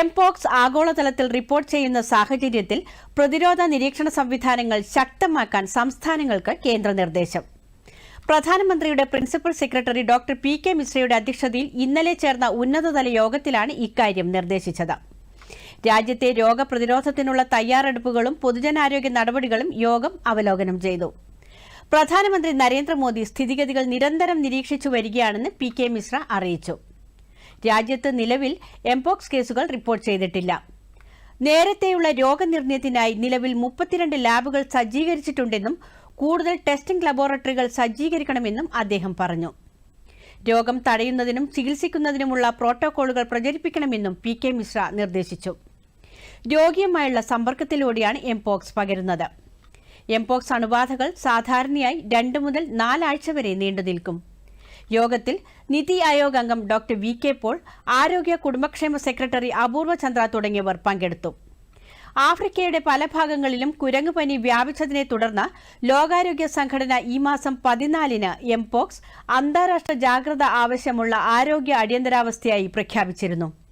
Mpox ആഗോളതലത്തിൽ report ചെയ്യുന്ന സാഹചര്യത്തിൽ പ്രതിരോധ നിരീക്ഷണ സംവിധാനങ്ങൾ ശക്തമാക്കാൻ സംസ്ഥാനങ്ങൾക്ക് കേന്ദ്ര നിർദ്ദേശം. പ്രധാനമന്ത്രിയുടെ principal secretary doctor P K മിശ്രയുടെ അധ്യക്ഷതയിൽ ഇന്നലെ ചേർന്ന ഉന്നതതല യോഗത്തിലാണ് ഇക്കാര്യം നിർദ്ദേശിച്ചത്. രാജ്യത്തെ രോഗപ്രതിരോധത്തിനുള്ള തയ്യാറെടുപ്പുകളും പൊതുജനാരോഗ്യ നടപടികളും യോഗം അവലോകനം ചെയ്തു. പ്രധാനമന്ത്രി നരേന്ദ്രമോദി സ്ഥിതിഗതികൾ നിരന്തരം നിരീക്ഷിച്ചു വരികയാണെന്ന് പി കെ മിശ്ര അറിയിച്ചു. രാജ്യത്ത് നിലവിൽ എംപോക്സ് കേസുകൾ റിപ്പോർട്ട് ചെയ്തിട്ടില്ല. നേരത്തെയുള്ള രോഗനിർണയത്തിനായി നിലവിൽ മുപ്പത്തിരണ്ട് ലാബുകൾ സജ്ജീകരിച്ചിട്ടുണ്ടെന്നും കൂടുതൽ ടെസ്റ്റിംഗ് ലബോറട്ടറികൾ സജ്ജീകരിക്കണമെന്നും അദ്ദേഹം പറഞ്ഞു. രോഗം തടയുന്നതിനും ചികിത്സിക്കുന്നതിനുമുള്ള പ്രോട്ടോകോളുകൾ പ്രചരിപ്പിക്കണമെന്നും പി കെ മിശ്ര നിർദ്ദേശിച്ചു. രോഗിയുമായുള്ള സമ്പർക്കത്തിലൂടെയാണ് എംപോക്സ് പകരുന്നത്. എംപോക്സ് അണുബാധകൾ സാധാരണയായി രണ്ട് മുതൽ നാലാഴ്ച വരെ നീണ്ടുനിൽക്കും. യോഗത്തിൽ നിതി ആയോഗ് അംഗം ഡോക്ടർ വി കെ പോൾ ആരോഗ്യ കുടുംബക്ഷേമ സെക്രട്ടറി അപൂർവ ചന്ദ്ര തുടങ്ങിയവർ പങ്കെടുത്തു. ആഫ്രിക്കയുടെ പല ഭാഗങ്ങളിലും കുരങ്ങുപനി വ്യാപിച്ചതിനെ തുടർന്ന് ലോകാരോഗ്യ സംഘടന ഈ മാസം പതിനാലിന് എംപോക്സ് അന്താരാഷ്ട്ര ജാഗ്രത ആവശ്യമുള്ള ആരോഗ്യ അടിയന്തരാവസ്ഥയായി പ്രഖ്യാപിച്ചിരുന്നു.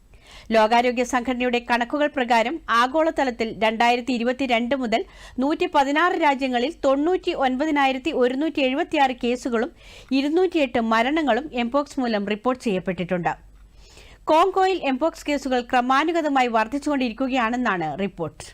ലോകാരോഗ്യ സംഘടനയുടെ കണക്കുകൾ പ്രകാരം ആഗോളതലത്തിൽ രണ്ടായിരത്തി ഇരുപത്തിരണ്ട് മുതൽ നൂറ്റി പതിനാറ് രാജ്യങ്ങളിൽ തൊണ്ണൂറ്റി ഒൻപതിനായിരത്തി ഒരുന്നൂറ്റി എഴുപത്തിയാറ് കേസുകളും ഇരുന്നൂറ്റിയെട്ട് മരണങ്ങളും എംപോക്സ് മൂലം റിപ്പോർട്ട് ചെയ്യപ്പെട്ടിട്ടുണ്ട്. കോങ്കോയിൽ എംപോക്സ് കേസുകൾ ക്രമാനുഗതമായി വർദ്ധിച്ചുകൊണ്ടിരിക്കുകയാണെന്നാണ് റിപ്പോർട്ട്.